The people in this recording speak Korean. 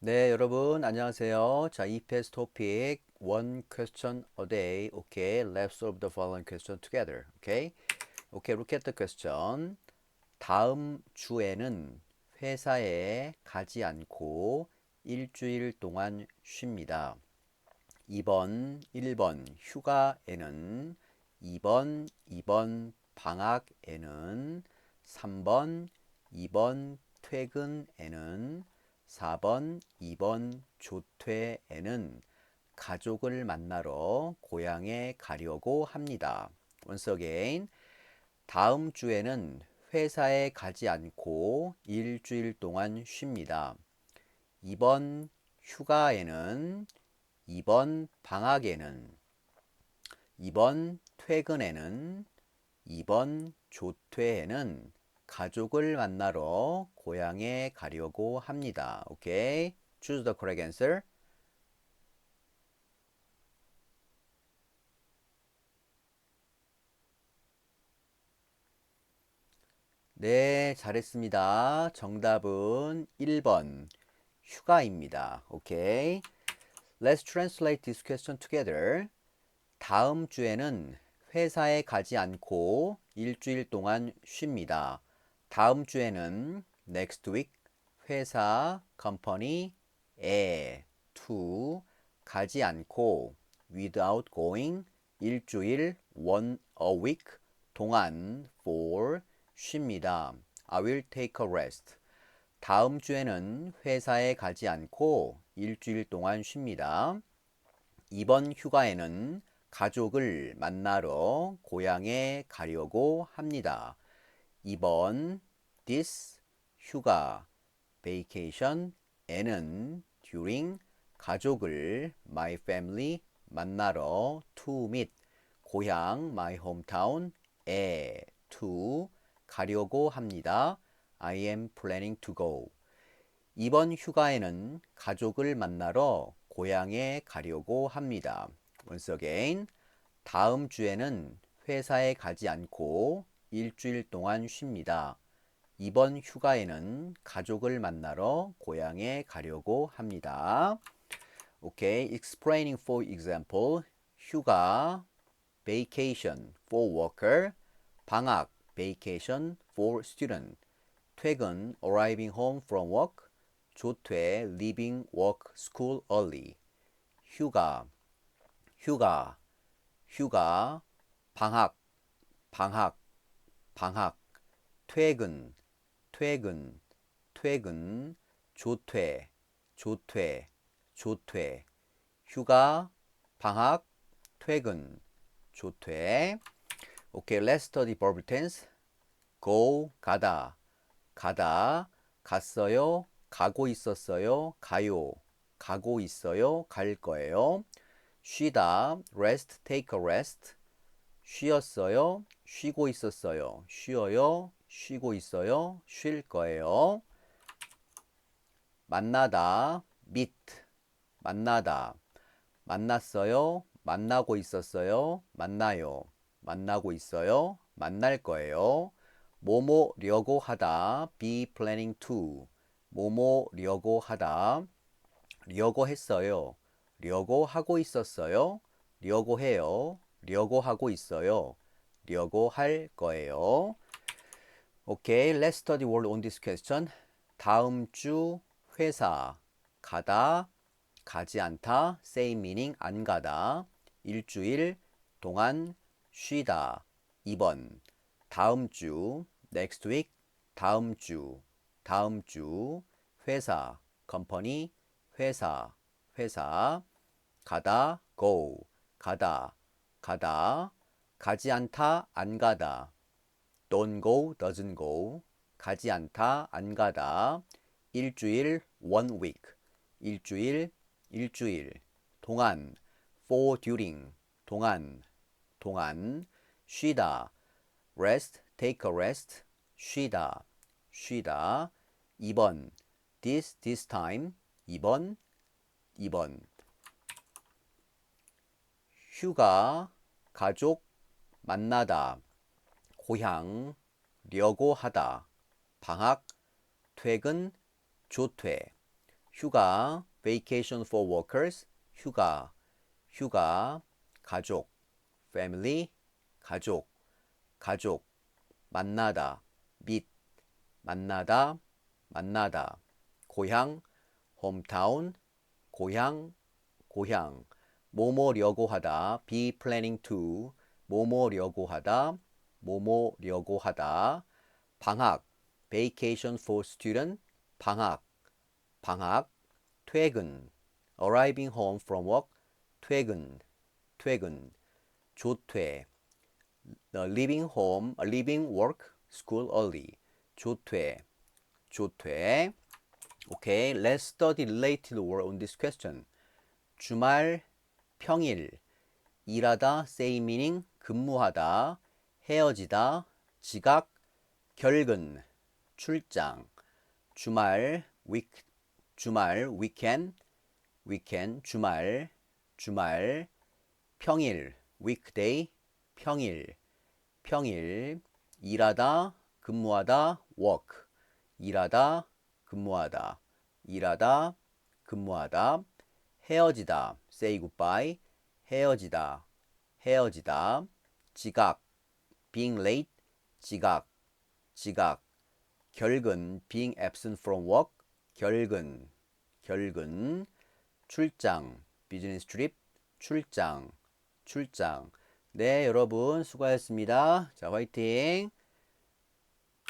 네, 여러분 안녕하세요. 자, EPS topic one question a day. Okay, let's solve the following question together. Okay, okay, look at the question. 다음 주에는 회사에 가지 않고 일주일 동안 쉽니다. 2번, 1번 휴가에는 2번, 2번 방학에는 3번, 2번 퇴근에는 4번, 2번 조퇴에는 가족을 만나러 고향에 가려고 합니다. Once again. 다음 주에는 회사에 가지 않고 일주일 동안 쉽니다. 2번 휴가에는 2번 방학에는 2번 퇴근에는 2번 조퇴에는 가족을 만나러 고향에 가려고 합니다. 오케이. Choose the correct answer. 네, 잘했습니다. 정답은 1번 휴가입니다. 오케이. Let's translate this question together. 다음 주에는 회사에 가지 않고 일주일 동안 쉽니다. 다음 주에는 next week 회사 company에 to 가지 않고 without going 일주일 one a week 동안 for 쉽니다. I will take a rest. 다음 주에는 회사에 가지 않고 일주일 동안 쉽니다. 이번 휴가에는 가족을 만나러 고향에 가려고 합니다. 이번 this 휴가 vacation에는 during 가족을 my family 만나러 to meet 고향 my hometown에 to 가려고 합니다. I am planning to go. 이번 휴가에는 가족을 만나러 고향에 가려고 합니다. Once again. 다음 주에는 회사에 가지 않고 일주일 동안 쉽니다. 이번 휴가에는 가족을 만나러 고향에 가려고 합니다. 오케이. Explaining for example. 휴가 vacation for worker 방학 vacation for student 퇴근 arriving home from work 조퇴 leaving work school early 휴가 휴가 휴가 방학 방학 방학 퇴근 퇴근 퇴근 조퇴 조퇴 조퇴. 휴가 방학 퇴근 조퇴. 오케이 let's study verb tense. Go 가다. 가다 갔어요 가고 있었어요 가요. 가고 있어요 갈 거예요. 쉬다 rest take a rest 쉬었어요? 쉬고 있었어요? 쉬어요? 쉬고 있어요? 쉴 거예요? 만나다. meet. 만나다. 만났어요? 만나고 있었어요? 만나요. 만나고 있어요? 만날 거예요? 뭐뭐려고 하다. be planning to. 뭐뭐려고 하다. 려고 했어요. 려고 하고 있었어요? 려고 해요 려고 하고 있어요. 려고 할 거예요. 오케이 let's study word on this question. 다음 주 회사 가다 가지 않다 same meaning 안 가다. 일주일 동안 쉬다. 2번. 다음 주 next week 다음 주 다음 주 회사 company 회사 회사 가다 go 가다 가다 가지 않다 안 가다 don't go doesn't go 가지 않다 안 가다 일주일 one week 일주일 일주일 동안 for during 동안 동안 쉬다 rest take a rest 쉬다 쉬다 2번 this this time 2번 2번 휴가 가족 만나다 고향 려고 하다. 방학 퇴근 조퇴. 휴가 vacation for workers. 휴가 휴가 가족. family 가족. 가족 만나다. meet 만나다 만나다. 고향 hometown 고향 고향 뭐뭐려고 하다 be planning to 뭐뭐려고 하다 뭐뭐려고 하다 방학 vacation for student 방학 방학 퇴근 arriving home from work 퇴근 퇴근 조퇴 leaving home leaving work school early 조퇴 조퇴 Okay, let's study related word on this question. 주말, 평일, 일하다, say meaning, 근무하다, 헤어지다, 지각, 결근, 출장, 주말, week, 주말, weekend, weekend, 주말, 주말, 평일, weekday, 평일, 평일, 일하다, 근무하다, work, 일하다, 근무하다, 일하다, 근무하다, 헤어지다, say goodbye, 헤어지다, 헤어지다, 지각, being late, 지각, 지각, 결근, being absent from work, 결근, 결근, 출장, business trip, 출장, 출장. 네, 여러분 수고하셨습니다. 자, 화이팅!